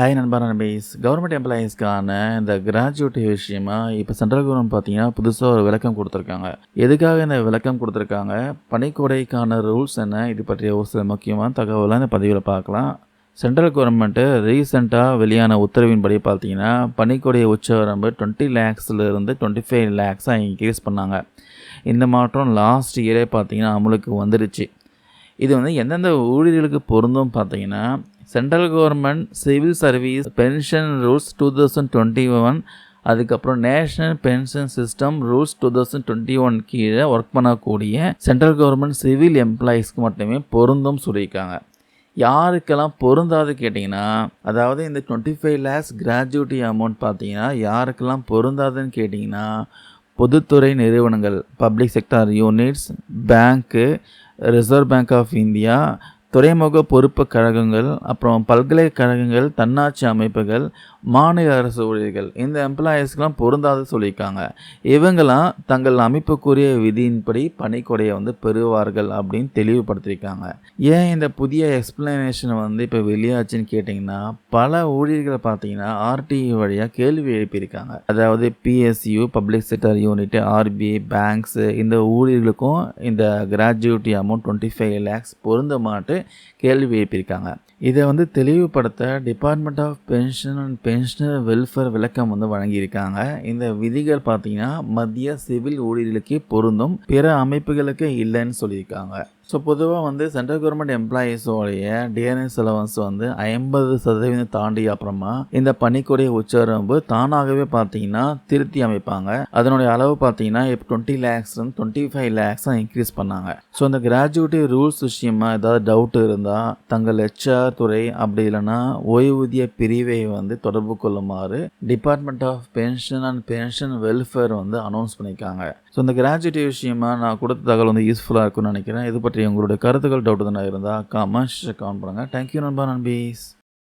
Hi நண்பா நண்பீஸ் government எம்ப்ளாயீஸ்க்கான இந்த gratuity விஷயமா இப்போ சென்ட்ரல் கவர்மெண்ட் பார்த்தீங்கன்னா புதுசாக ஒரு விளக்கம் கொடுத்துருக்காங்க. எதுக்காக இந்த விளக்கம் கொடுத்துருக்காங்க? பணிக்கொடைக்கான ரூல்ஸ் என்ன? இது பற்றிய ஒரு சில முக்கியமான தகவலாக இந்த பதிவில் பார்க்கலாம். சென்ட்ரல் கவர்மெண்ட்டு ரீசெண்டாக வெளியான உத்தரவின்படி பார்த்தீங்கன்னா பணிக்கொடை உச்சவரம்பு டுவெண்ட்டி லேக்ஸ்லேருந்து டுவெண்ட்டி ஃபைவ் லேக்ஸாக இன்க்ரீஸ் பண்ணாங்க. இந்த மாற்றம் லாஸ்ட் இயரே பார்த்தீங்கன்னா அமலுக்கு வந்துடுச்சு இது வந்து எந்தெந்த ஊழியர்களுக்கு பொருந்தும் பார்த்தீங்கன்னா central government civil service pension rules two thousand twenty one அதுக்கப்புறம் national pension system rules two thousand twenty one கீழே ஒர்க் பண்ணக்கூடிய சென்ட்ரல் கவர்மெண்ட் சிவில் எம்ப்ளாயீஸ்க்கு மட்டுமே பொருந்தும் சொல்லியிருக்காங்க. யாருக்கெல்லாம் பொருந்தாது கேட்டிங்கன்னா அதாவது இந்த twenty five lakhs gratuity amount பார்த்தீங்கன்னா யாருக்கெல்லாம் பொருந்தாதுன்னு கேட்டிங்கன்னா பொதுத்துறை நிறுவனங்கள் public sector units bank reserve bank of India துறைமுக பொறுப்பு கழகங்கள் அப்புறம் பல்கலைக்கழகங்கள் தன்னாட்சி அமைப்புகள் மாநில அரசு ஊழியர்கள் இந்த எம்ப்ளாயீஸ்க்கெலாம் பொருந்தாத சொல்லியிருக்காங்க. இவங்கெல்லாம் தங்கள் அமைப்புக்குரிய விதியின்படி பணிக்கொடையை வந்து பெறுவார்கள் அப்படின்னு தெளிவுபடுத்தியிருக்காங்க. ஏன் இந்த புதிய எக்ஸ்பிளனேஷனை வந்து இப்போ வெளியாச்சுன்னு கேட்டிங்கன்னா பல ஊழியர்களை பார்த்தீங்கன்னா ஆர்டிஇ வழியாக கேள்வி எழுப்பியிருக்காங்க. அதாவது PSU public sector unit RBI banks இந்த ஊழியர்களுக்கும் இந்த gratuity amount twenty five lakhs பொருந்த மாட்டு கேள்வி எழுப்பியிருக்காங்க. இதை வந்து தெளிவுபடுத்த department of pension and pensioner welfare விளக்கம் வந்து வழங்கியிருக்காங்க. இந்த விதிகள் பார்த்தீங்கன்னா மத்திய சிவில் ஊழியர்களுக்கு பொருந்தும் பிற அமைப்புகளுக்கு இல்லைன்னு சொல்லியிருக்காங்க. ஸோ பொதுவாக வந்து சென்ட்ரல் கவர்மெண்ட் எம்ப்ளாயீஸோடைய டிஎன்எஸ் அலவன்ஸ் வந்து ஐம்பது சதவீதம் தாண்டி அப்புறமா இந்த பணிக்குடைய உச்சரம்பு தானாகவே பார்த்தீங்கன்னா திருத்தி அமைப்பாங்க. அதனுடைய அளவு பார்த்தீங்கன்னா இப்போ டுவெண்ட்டி லேக்ஸ் டுவெண்ட்டி ஃபைவ் லேக்ஸாக இன்க்ரீஸ் பண்ணாங்க. ஸோ இந்த கிராஜுவேட்டி ரூல்ஸ் விஷயமா ஏதாவது டவுட் இருந்தால் தங்கள் ஹெச்ஆர் துறை அப்படி இல்லைன்னா ஓய்வூதிய பிரிவை வந்து தொடர்பு கொள்ளுமாறு department of pension and pension welfare வந்து அனௌன்ஸ் பண்ணியிருக்காங்க. ஸோ இந்த கிராஜுவேட்டி விஷயமா நான் கொடுத்த தகவல் வந்து யூஸ்ஃபுல்லாக இருக்கும்னு நினைக்கிறேன். இது பற்றி உங்களுடைய கருத்துக்கள் டவுட் தானே இருந்தால் கமெண்ட்ஸ் கமெண்ட் பண்ணுங்கள் தேங்க்யூ நண்பா நண்பீஸ்.